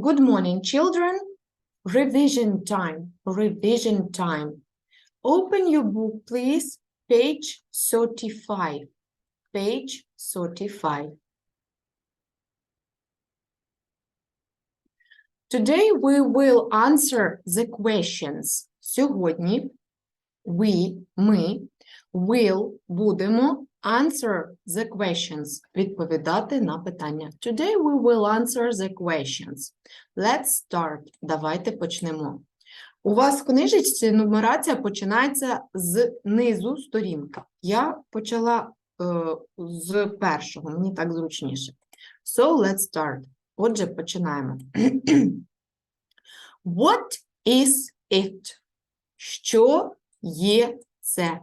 Good morning, children. Revision time. Revision time. Open your book, please. Page 35. Page 35. Today we will answer the questions. Сьогодні we, ми, will, будемо answer the questions. Відповідати на питання. Today we will answer the questions. Let's start. Давайте почнемо. У вас в книжечці нумерація починається з низу сторінки. Я почала е, з першого, мені так зручніше. So let's start. Отже, починаємо. What is it? Що є це?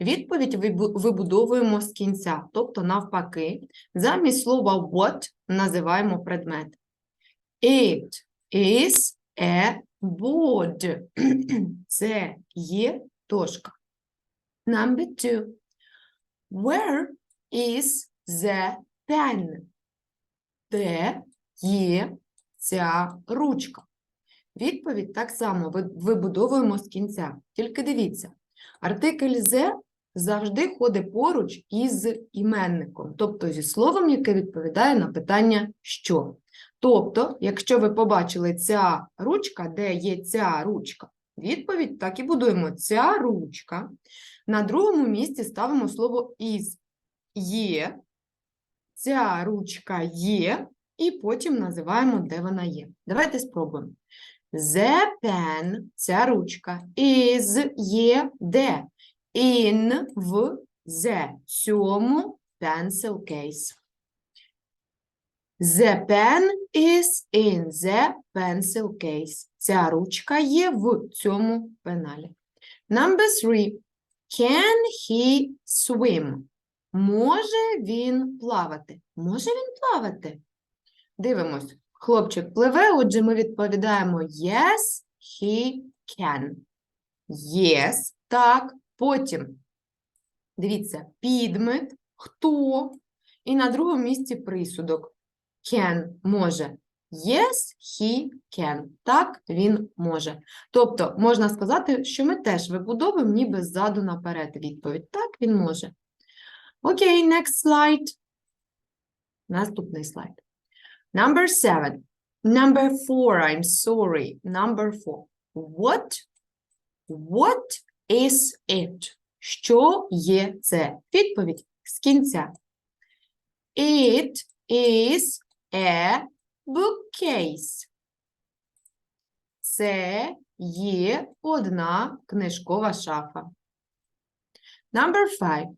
Відповідь вибудовуємо з кінця, тобто навпаки, замість слова what називаємо предмет. It is a board. Це є дошка. Number two. Where is the pen? Де є ця ручка? Відповідь так само вибудовуємо з кінця. Тільки дивіться, артикль «the» завжди ходить поруч із іменником, тобто зі словом, яке відповідає на питання «що?». Тобто, якщо ви побачили ця ручка, де є ця ручка, відповідь так і будуємо. Ця ручка. На другому місці ставимо слово is. Є. Ця ручка є, і потім називаємо, де вона є. Давайте спробуємо. The pen, ця ручка, is, є, де? In, в, the, цьому pencil case. The pen is in the pencil case. Ця ручка є в цьому пеналі. Number three. Can he swim? Може він плавати? Може він плавати? Дивимось. Хлопчик пливе, отже, ми відповідаємо Yes, he can. Yes, так. Потім, дивіться, підмет, хто, і на другому місці присудок. Can може. Yes, he can. Так, він може. Тобто, можна сказати, що ми теж вибудовуємо ніби ззаду наперед відповідь. Так, він може. Окей, next slide. Наступний слайд. Number seven. Number four, I'm sorry. Number four. What? What is it? Що є це? Відповідь з кінця. It is a bookcase. Це є одна книжкова шафа. Number five.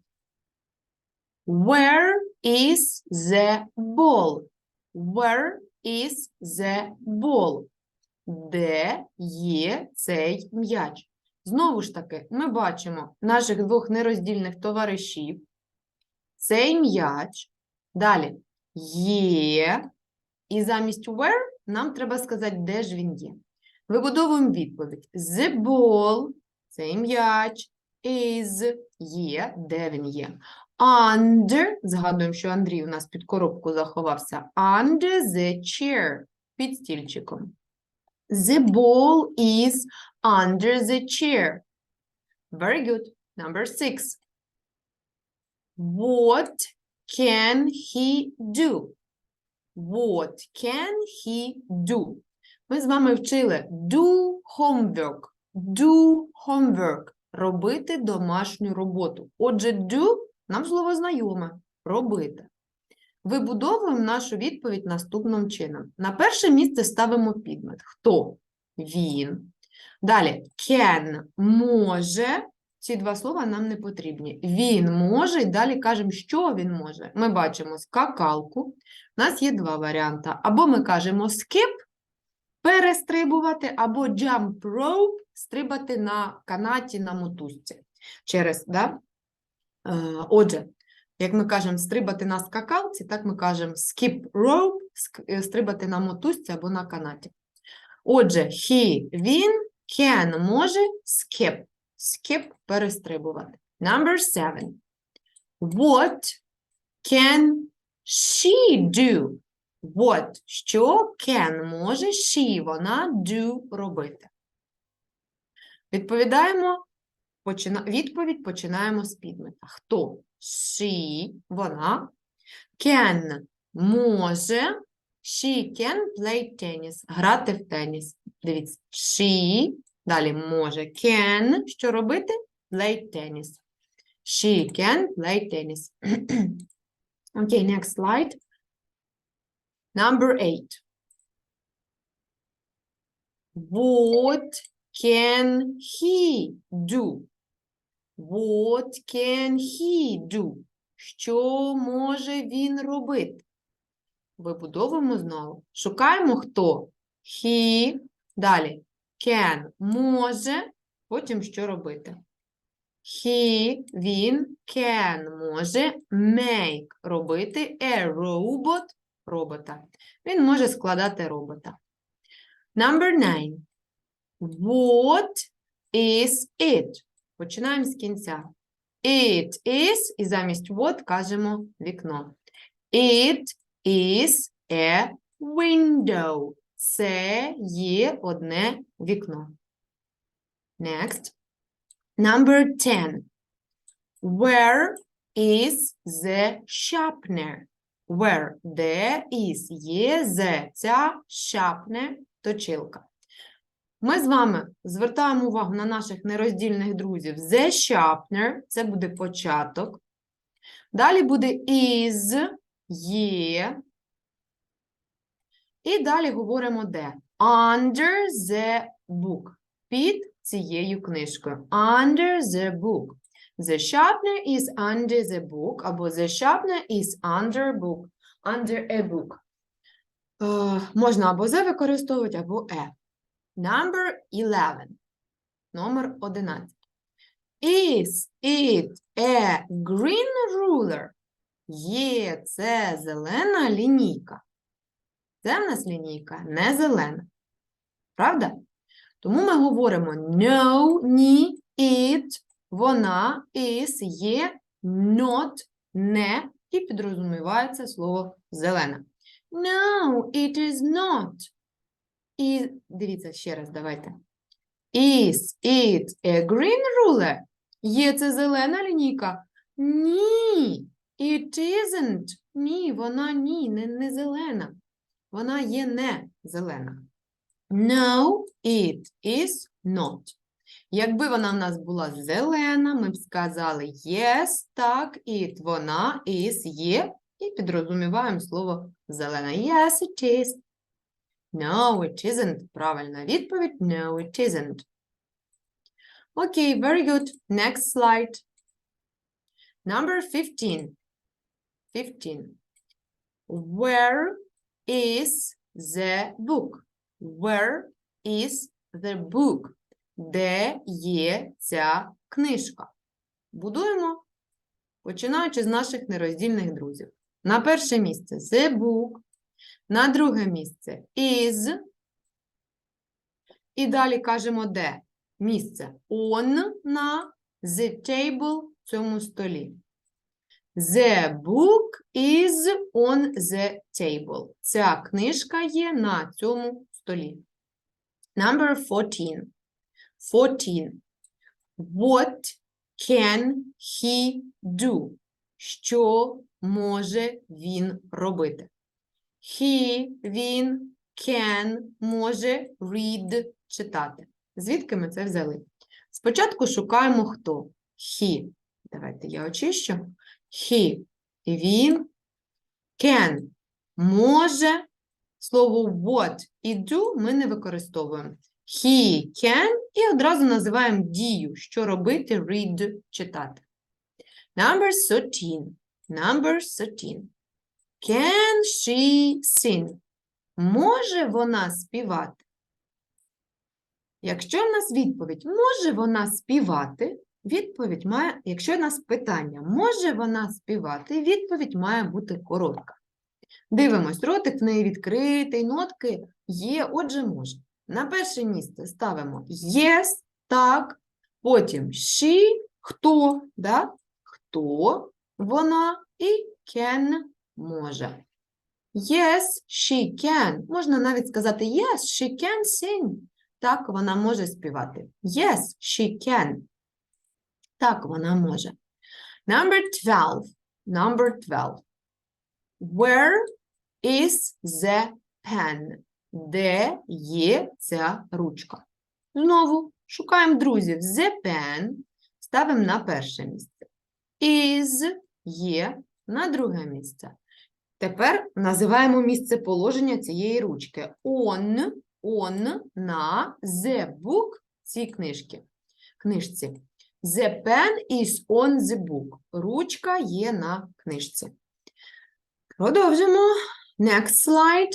Where is the ball? Where is the ball? Де є цей м'яч? Знову ж таки, ми бачимо наших двох нероздільних товаришів. Цей м'яч. Далі є. І замість where нам треба сказати, де ж він є. Вибудовуємо відповідь. The ball, цей м'яч, is, є, де він є. Under, згадуємо, що Андрій у нас під коробку заховався. Under the chair, під стільчиком. The ball is under the chair. Very good. Number six. What can he do? What can he do? Ми з вами вчили do homework. Do homework. Робити домашню роботу. Отже, do нам слово знайоме робити. Вибудовуємо нашу відповідь наступним чином. На перше місце ставимо підмет. Хто? Він. Далі can може. Ці два слова нам не потрібні. Він може, і далі кажемо, що він може. Ми бачимо скакалку. У нас є два варіанти. Або ми кажемо skip, перестрибувати, або jump rope, стрибати на канаті на мотузці. Через, да? Е, Отже, як ми кажемо стрибати на скакалці, так ми кажемо skip rope, е, стрибати на мотузці або на канаті. Отже, he, він, can, може, skip, skip, перестрибувати. Number seven. What can she do? What? Що can може she, вона do робити? Відповідаємо, почина... відповідь починаємо з підмета. Хто? She, вона. Can може. She can play tennis. Грати в теніс. Дивіться. She, далі може. Can, що робити? Play tennis. She can play tennis. okay, next slide. Number eight. What can he do? What can he do? Що може він робити? Вибудовуємо знову. Шукаємо хто? He. Далі. Can. Може. Потім що робити? He, він, can, може, make, робити, a robot, робота. Він може складати робота. Number nine. What is it? Починаємо з кінця. It is, і замість what кажемо вікно. It is a window. Це є одне вікно. Next. Number 10. Where is the sharpener? Where? Де is? Є the. Ця sharpener – точилка. Ми з вами звертаємо увагу на наших нероздільних друзів. The sharpener – це буде початок. Далі буде is, є. І далі говоримо де. Under the book. Під цією книжкою. Under the book. The sharpener is under the book, або the sharpener is under book. Under a book. Е, можна або the використовувати, або e. Number 11. Номер 11. Is it a green ruler? Є це зелена лінійка. Це в нас лінійка не зелена. Правда? Тому ми говоримо no, ні, it, вона, is, є, not, не, і підрозумівається слово зелена. No, it is not. І дивіться ще раз, давайте. Is it a green ruler? Є це зелена лінійка? Ні, it isn't. Ні, вона ні, не, не зелена. Вона є не зелена. No, it is not. Якби вона в нас була зелена, ми б сказали yes, так, it, вона, is, є, і підрозуміваємо слово зелена. Yes, it is. No, it isn't. Правильна відповідь. No, it isn't. Okay, very good. Next slide. Number 15. 15. Where is the book? Where is the book? Де є ця книжка? Будуємо, починаючи з наших нероздільних друзів. На перше місце the book, на друге місце is. І далі кажемо де? Місце on на the table цьому столі. The book is on the table. Ця книжка є на цьому столі. Number 14. 14. What can he do? Що може він робити? He, він, can, може read, читати. Звідки ми це взяли? Спочатку шукаємо хто? He. Давайте я очищу. He. Він. Can. Може. Слово what і do ми не використовуємо. He can і одразу називаємо дію, що робити, read, читати. Number 13. Number 13. Can she sing? Може вона співати? Якщо в нас відповідь, може вона співати, відповідь має, якщо в нас питання, може вона співати, відповідь має бути коротка. Дивимось, ротик в неї відкритий, нотки є, отже, може. На перше місце ставимо yes, так, потім she, хто, да? хто, вона і can, може. Yes, she can. Можна навіть сказати yes, she can sing. Так, вона може співати. Yes, she can. Так, вона може. Number 12. Number 12. Where is the pen? Де є ця ручка? Знову шукаємо друзів. The pen ставимо на перше місце. Is є на друге місце. Тепер називаємо місце положення цієї ручки. On, on на the book цій книжки. книжці. The pen is on the book. Ручка є на книжці. Продовжимо. Next slide.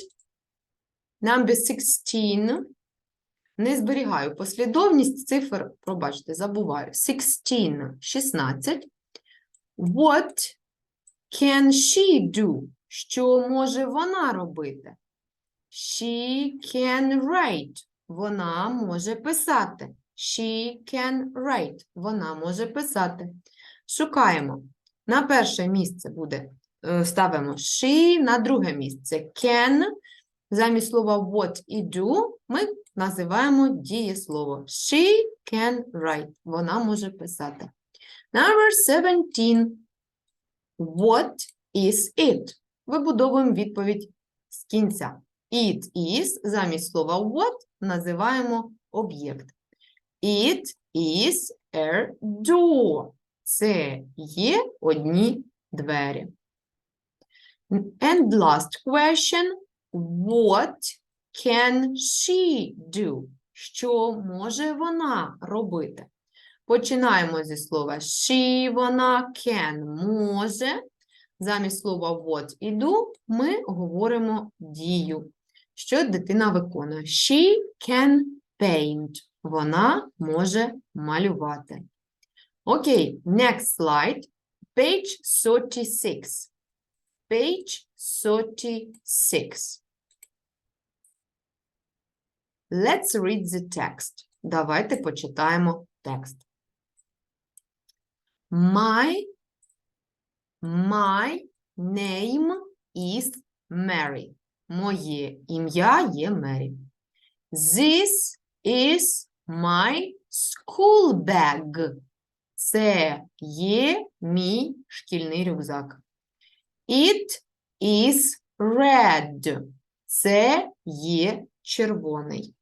Number 16. Не зберігаю послідовність цифр, пробачте, забуваю. 16, 16. What can she do? Що може вона робити? She can write. Вона може писати. She can write. Вона може писати. Шукаємо. На перше місце буде, е, ставимо she, на друге місце can. Замість слова what і do ми називаємо дієслово. She can write. Вона може писати. Number 17. What is it? Вибудовуємо відповідь з кінця. It is замість слова what називаємо об'єкт. It is a door. Це є одні двері. And last question. What can she do? Що може вона робити? Починаємо зі слова she, вона, can, може. Замість слова what і do ми говоримо дію. Що дитина виконує? She can paint. Вона може малювати. Окей, next slide. Page 36. Page 36. Let's read the text. Давайте почитаємо текст. My, my name is Mary. Моє ім'я є Мері. This is my school bag. Це є мій шкільний рюкзак. It is red. Це є червоний.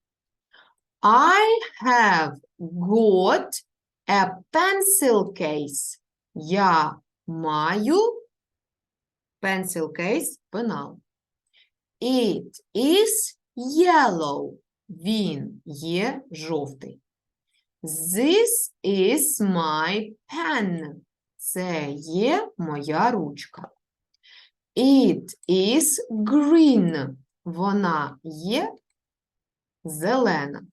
I have got a pencil case. Я маю pencil case пенал. It is yellow. Він є жовтий. This is my pen. Це є моя ручка. It is green. Вона є зелена.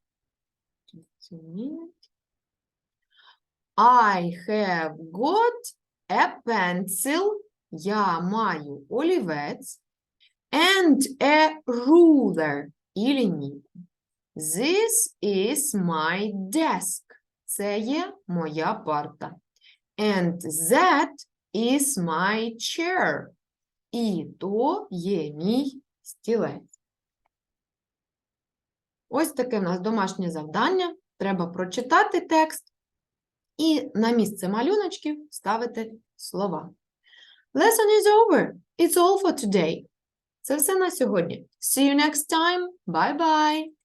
I have got a pencil. Я маю олівець. And a ruler. І лінійку. This is my desk. Це є моя парта. And that is my chair. І то є мій стілець. Ось таке в нас домашнє завдання. Треба прочитати текст і на місце малюночків ставити слова. Lesson is over. It's all for today. Це все на сьогодні. See you next time. Bye-bye.